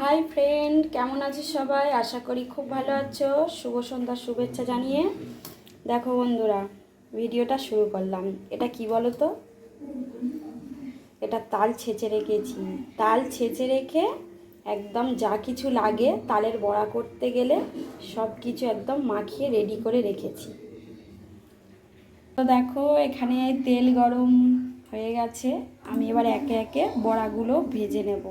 Hi friend কেমন আছো সবাই? আশা করি খুব ভালো আছো। শুভ সন্ধ্যার শুভেচ্ছা জানিয়ে। দেখো বন্ধুরা, ভিডিওটা শুরু করলাম। এটা কি বলো তো এটা তাল ছেঁচে রেখেছি। তাল ছেঁচে রেখে একদম যা কিছু লাগে তালের বড়া করতে গেলে সব কিছু একদম মাখিয়ে রেডি করে রেখেছি। তো দেখো, এখানে তেল গরম হয়ে গেছে। আমি এবার একে একে বড়াগুলো ভেজে নেব।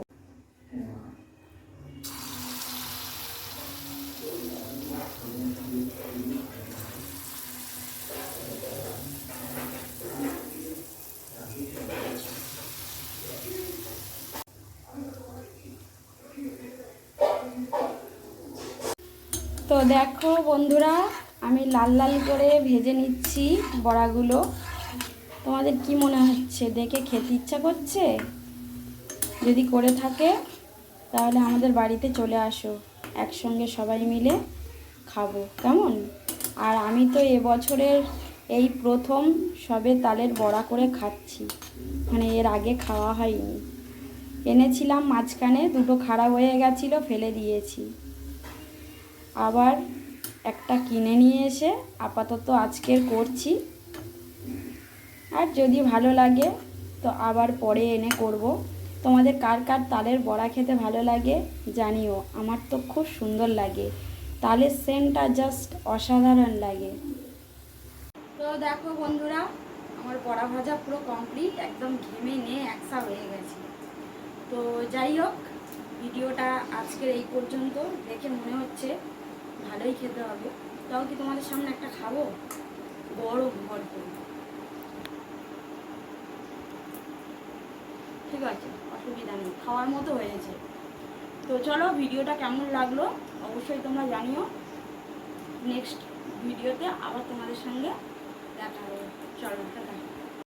তো দেখো বন্ধুরা, আমি লাল লাল করে ভেজে নিচ্ছি বড়াগুলো। তোমাদের কি মনে হচ্ছে? দেখে খেতে ইচ্ছা করছে? যদি করে থাকে, তাহলে আমাদের বাড়িতে চলে আসো, একসঙ্গে সবাই মিলে। খাব, কেমন? আর আমি তো এবছরের এই প্রথম সবে তালের বড়া করে খাচ্ছি। মানে এর আগে খাওয়া হয়নি। এনেছিলাম মাঝখানে, দুটো খারাপ হয়ে গেছিল, ফেলে দিয়েছি। আবার একটা কিনে নিয়ে এসে আপাতত আজকের করছি। আর যদি ভালো লাগে, তো আবার পরে এনে করব। তোমাদের কার কার তালের বড়া খেতে ভালো লাগে জানিও, আমার তো খুব সুন্দর লাগে। তালের সেন্টটা জাস্ট অসাধারণ লাগে। তো দেখো বন্ধুরা, আমার বড়া ভাজা পুরো কমপ্লিট একদম ঘেমে নিয়ে একসা হয়ে গেছে। তো যাই হোক, ভিডিওটা আজকের এই পর্যন্ত। দেখে মনে হচ্ছে ভালোই খেতে হবে। তাও কি তোমাদের সামনে একটা খাব? বড় করে ঠিক আছে, অসুবিধা নেই, খাওয়ার মতো হয়েছে তো চলো ভিডিওটা কেমন লাগল অবশ্যই তোমরা জানিও। নেক্সট ভিডিওতে আবার তোমাদের সঙ্গে দেখা হবে। চলো